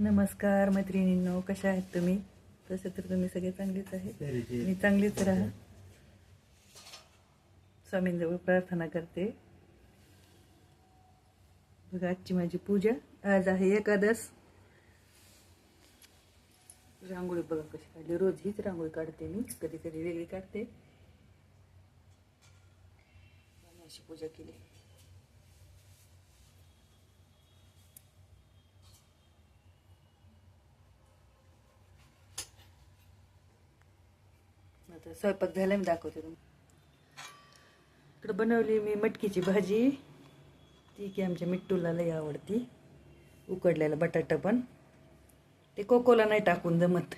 नमस्कार मैत्रिणींनो कशा आहेत तुम्ही? तसे तर तुम्ही सगळे चांगलीच आहेत. मी चांगलीच राहा. स्वामींजवळ प्रार्थना करते. बघा आजची माझी पूजा. आज आहे एकादश रांगोळी बघा कशी काढली. रोज हीच रांगोळी काढते मी. कधी कधी वेगळी काढते. अशी पूजा केली. आता स्वयंपाक झाला मी दाखवते तुम्ही इकडं बनवली मी मटकीची भाजी. ती की आमच्या मिट्टूला लई आवडती. उकडलेला बटाटा पण. ते कोकोला नाही टाकून जमत.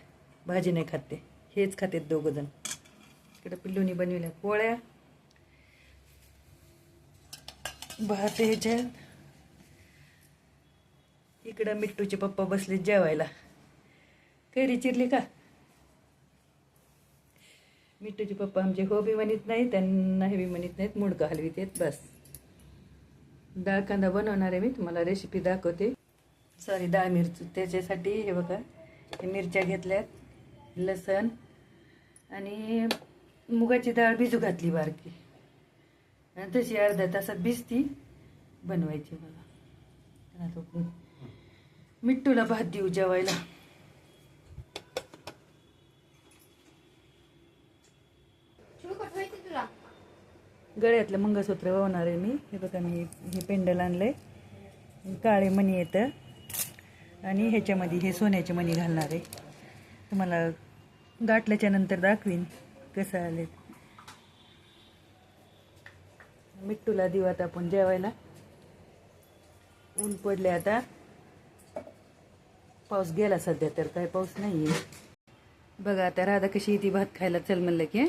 भाजी नाही खाते हेच खातेत दोघं जण. इकडं पिल्लूनी बनविल्या पोळ्या. भात ह्याच्यात. इकडं मिट्टूचे पप्पा बसले जेवायला. कैरी चिरली का? मिठूचे पप्पा आमचे हो बी म्हणत नाही त्यांना हे बी म्हणत नाहीत मुडकं हलवीत आहेत बस. डाळ कांदा बनवणार आहे मी तुम्हाला रेसिपी दाखवते. सॉरी डाळ मिरची त्याच्यासाठी हे बघा हे मिरच्या घेतल्यात लसण आणि मुगाची डाळ भिजू घातली बारकी. आणि तशी अर्ध्या तासात भिजती बनवायची मला मिठूला भात देऊ जेवायला. गळ्यातलं मंगळसूत्र वाहणार आहे मी. हे बघा मी हे पेंडल आणलं आहे काळे मणी येतं आणि ह्याच्यामध्ये हे सोन्याचे मणी घालणार आहे. तुम्हाला गाठल्याच्या नंतर दाखवीन कसं आले मिट्टूला देऊ आता आपण जेवायला. ऊन पडले आता. पाऊस गेला सध्या तर काय पाऊस नाही आहे बघा आता राधा कशी ती भात खायला. चल म्हणलं की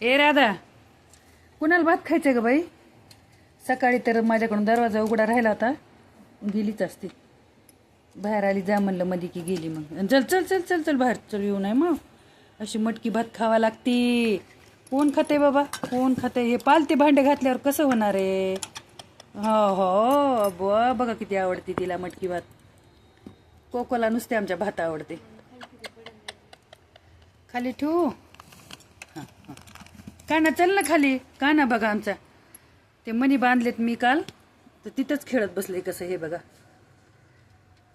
ए राधा! कुणाला भात खायचं का बाई? सकाळी तर माझ्याकडून दरवाजा उघडा राहिला होता. गेलीच असते. बाहेर आली जा म्हणलं मध्ये की गेली मग. आणि चल चल चल चल चल बाहेर चल येऊ नये मग. अशी मटकी भात खावा लागते. कोण खाते बाबा? कोण खाते हे पालते भांडे घातल्यावर कसं होणार आहे? हो हो बुवा बघा किती आवडते तिला मटकी भात. कोकोला नुसते आमच्या भात आवडते. खाली ठेवू? काना चल ना खाली. काना बघा आमचा. ते मणी बांधलेत मी काल. तर तिथंच खेळत बसले कसं हे बघा.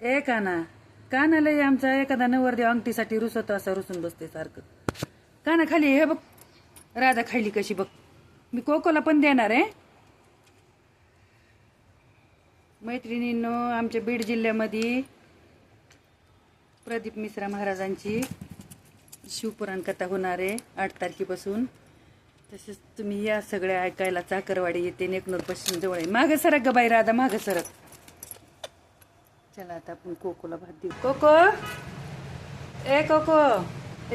ए काना. कानाला आमचा एखादा नवरदेव अंगठीसाठी रुसतो असं रुसून बसते सारखं. काना खाली हे बघ. राधा खायली कशी बघ. मी कोकोला पण देणार आहे. मैत्रिणींनो आमच्या बीड जिल्ह्यामध्ये प्रदीप मिश्रा महाराजांची शिवपुराण कथा होणार आहे आठ तारखेपासून. तसेच तुम्ही या सगळ्या ऐकायला चाकरवाडी येते नेकनूर पश्चिम जवळ आहे. मागं सरक ग बाई राधा मागं सरक चला आता आपण कोकोला भात देऊ. कोको? ए कोको.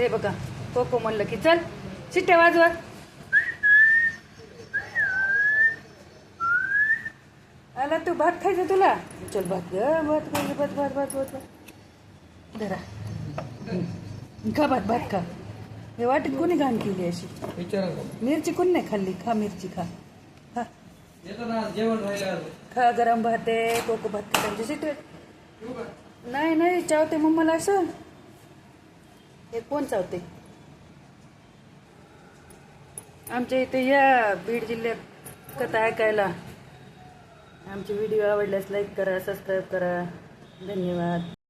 ए बघा कोको म्हणलं की चल चिट्ट्या वाजवा. आला तू भात खायचं तुला? चल भात ग भात भात भात भात भात भात धरा. खा भात भात खा. हे वाटीत कोणी घाण केली अशी? विचारा. मिरची कोण नाही खाल्ली? खा मिरची खा. खा. येतो ना जेवण राहिलं खा गरम भात आहे कोको भात खा त्यांच्या नाही नाही चावते मम्माला असं. हे कोण चावते? आमच्या इथे या बीड जिल्ह्यात कथा ऐकायला. आमचे व्हिडिओ आवडल्यास लाईक करा सबस्क्राईब करा. धन्यवाद.